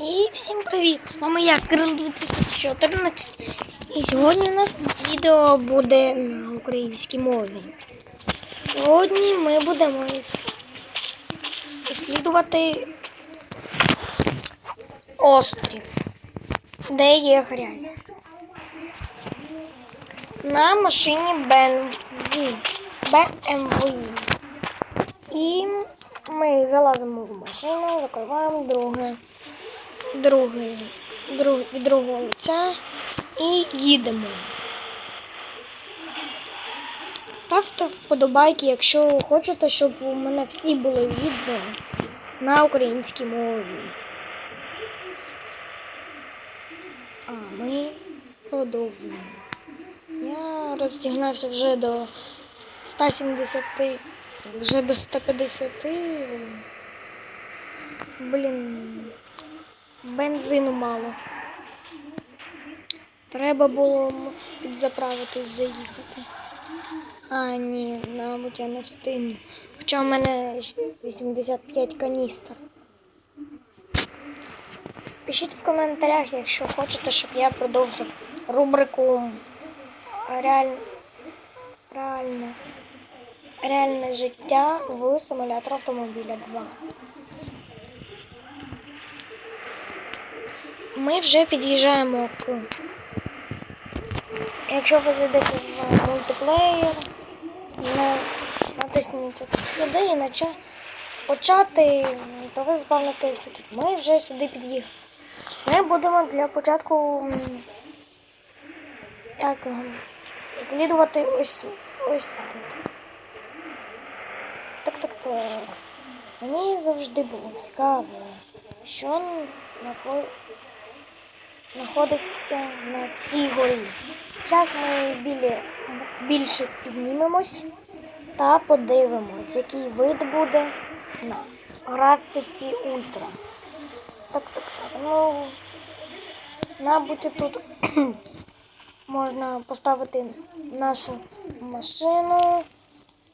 І всім привіт! З вами я, Кирил 2014. І сьогодні у нас відео буде на українській мові. Сьогодні ми будемо досліджувати острів, де є грязь. На машині BMW. BMW. І ми залазимо в машину, закриваємо друге, друге, друг, від другого лиця і їдемо. Ставте вподобайки, якщо хочете, щоб у мене всі були відео на українській мові. А ми продовжуємо. Я розтягнався вже до 170, вже до 150. Блін, бензину мало. Треба було підзаправитись, заїхати. А, ні, мабуть, я не встигну. Хоча в мене ще 85 каністр. Пишіть в коментарях, якщо хочете, щоб я продовжив рубрику реаль... реальне... реальне життя в симулятор автомобіля 2. Ми вже під'їжджаємо. Якщо ви зайдете в мультиплеєр, на... натисніть сюди і нача... почати, то ви спавнитеся тут. Ми вже сюди під'їхали. Ми будемо для початку як, слідувати ось ось тут. Так, так, так. Мені завжди було цікаво, що нахо- знаходиться на цій горі. Зараз ми білі, більше піднімемось та подивимось, який вид буде на графіці ультра. Так, так, так. Ну, мабуть, тут можна поставити нашу машину.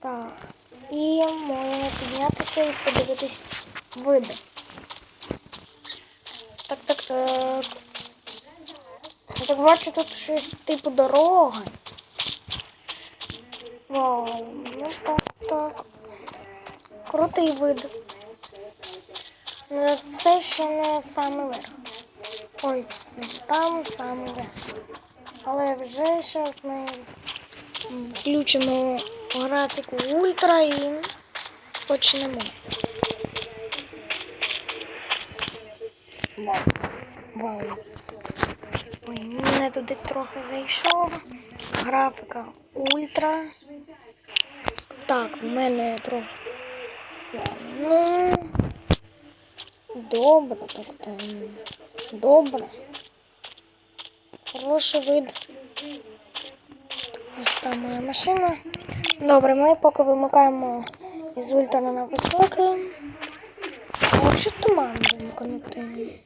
Так. І можна піднятися і подивитись види. Так, так, так. Так бачу, тут щось типу дороги. Вау, ну так, так. Крутий вид. Ну, Це ще не самий верх. Ой, там самий верх. Але вже зараз ми включимо графіку ультра і почнемо. Вау. Ой, не туди трохи зайшов. Графіка ультра. Так, в мене трохи. Ну. Добре, так там. Добре. Хороший вид. Ось там моя машина. Добре, ми поки вимикаємо із ультра на високе. А туман вимкнути?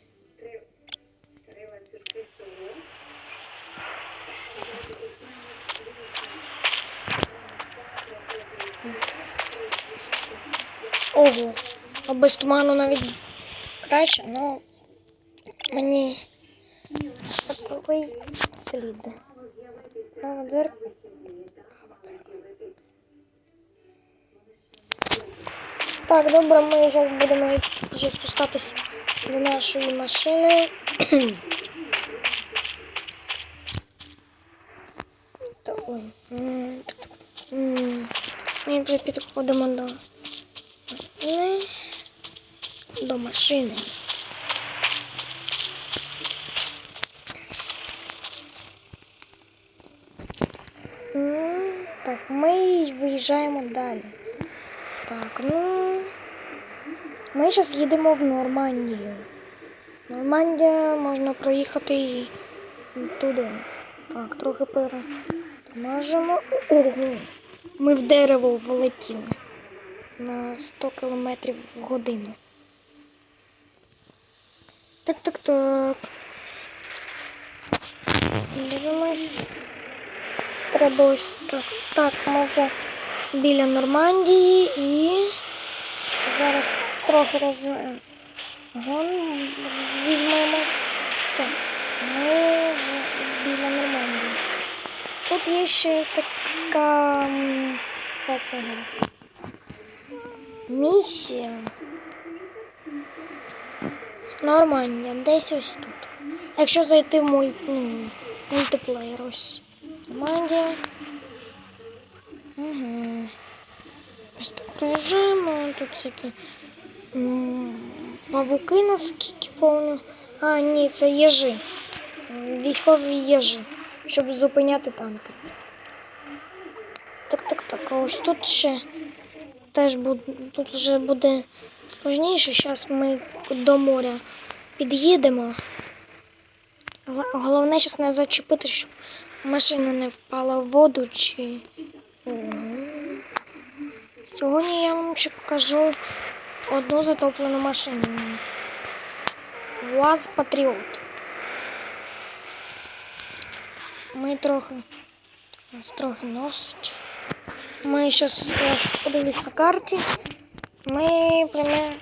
Ого, а без туману навіть краще, але мені такий слід. А, Так, добре, ми зараз будемо вже спускатись до нашої машини. Так, ой. Ми вже підходимо до машини. До машини. Так, ми виїжджаємо далі. Так, ну. Ми зараз їдемо в Нормандію. Нормандія можна проїхати і туди. Так, трохи перемажемо. Ого! Ми в дерево влетіли на 100 км в годину. Так, так, так. Дивимось. Треба ось так. Так, ми вже біля Нормандії і зараз трохи роз... Гон візьмемо. Все. Ми біля Нормандії. Тут є ще така м, як його, місія. Нормандія, десь ось тут. Якщо зайти в мульт, мультиплеєр ось. Нормандія. Угу. Ось так проїжджаємо, тут всякі павуки, наскільки помню. А, ні, це єжи. Військові єжи, щоб зупиняти танки. А ось тут ще теж буде, тут вже буде складніше. Зараз ми до моря під'їдемо. Головне зараз не зачепити, щоб машина не впала в воду чи. Ого. Сьогодні я вам ще покажу одну затоплену машину. УАЗ Патріот. Ми трохи. Нас трохи носить. Ми я щас подивлюсь на карті. Ми примерно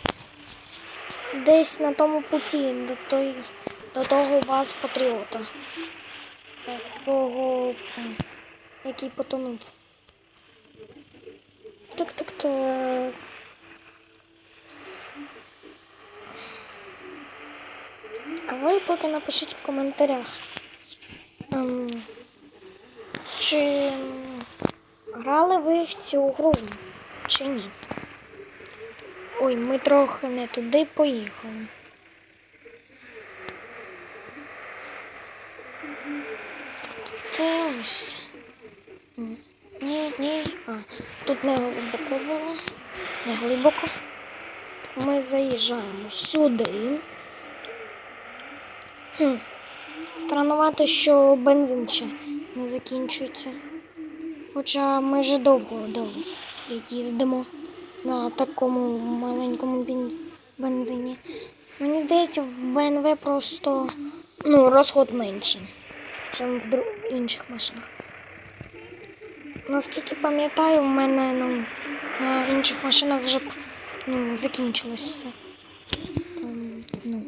десь на тому путі до, той, до того УАЗ Патріота. Якого, який потонув. Так, так, так. А ви поки напишіть в коментарях, ем, чи грали ви в цю гру, чи ні. Ой, ми трохи не туди поїхали. Це ось. Ні, ні. А, тут не глибоко було. Не глибоко. Ми заїжджаємо сюди. Хм. Странновато, що бензин ще не закінчується. Хоча ми вже довго довго їздимо на такому маленькому бензині. Мені здається, в БНВ просто ну, розход менший, ніж в інших машинах. Наскільки пам'ятаю, в мене ну, на інших машинах вже ну, закінчилось все. Там, ну.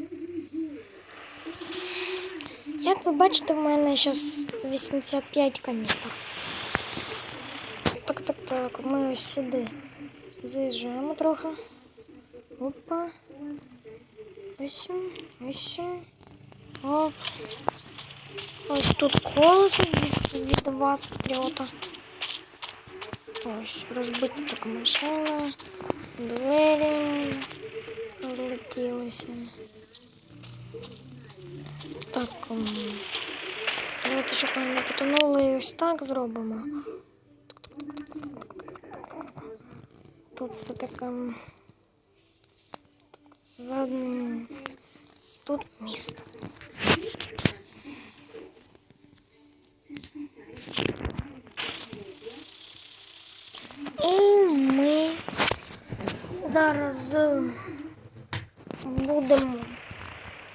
Як ви бачите, в мене зараз 85 каністр. Так, ми ось сюди заїжджаємо трохи. Опа. Ось, ось. Оп. Ось тут колесо від, вас, патріота. Ось, розбита така машина. Двері розлетілися. Так, давайте, щоб ми не потонули, і ось так зробимо. Тут все таке. м, Задне. Тут місто. І ми зараз е, будемо.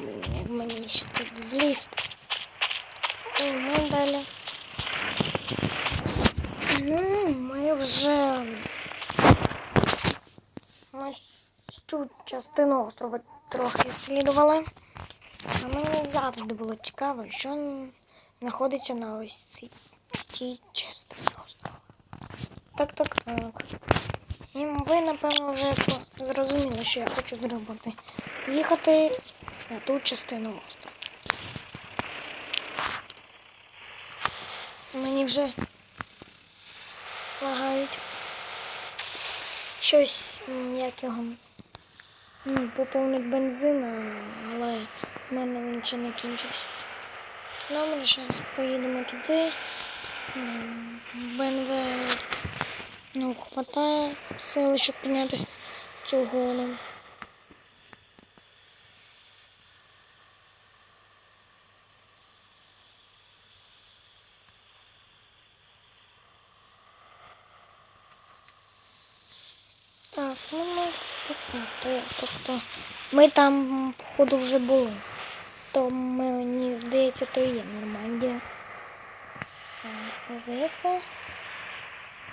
Блін, як мені ще тут злізти. І ми далі. Ну, ми вже ось цю частину острова трохи слідували. А мені завжди було цікаво, що знаходиться на ось цій, цій частині острова. Так, так, так. І ви, напевно, вже зрозуміли, що я хочу зробити. Їхати на ту частину острова. Мені вже лагають щось, як ну, поповнить бензина, але в мене він ще не кінчився. Добре, зараз поїдемо туди. БНВ ну, хватає сили, щоб піднятися цю гору. Так, ну ми так, тобто ми там, походу, вже були. То мені здається, то і є Нормандія. Здається.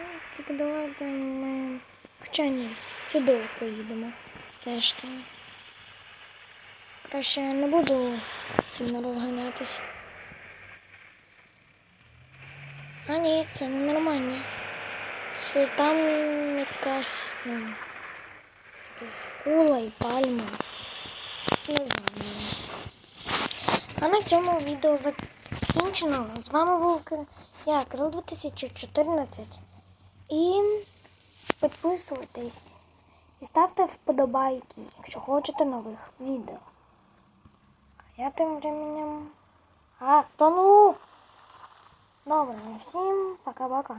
Ну, Тільки давайте ми. Хоча ні, сюди поїдемо. Все ж таки. Краще не буду сильно розганятись. А ні, це не нормально. Це там якась, ну, якась кула і пальма. Не знаю. А на цьому відео закінчено. З вами був я, Крил 2014. І підписуйтесь і ставте вподобайки, якщо хочете нових відео. А я тим временем. А, то ну! Добре, всім пока-пока.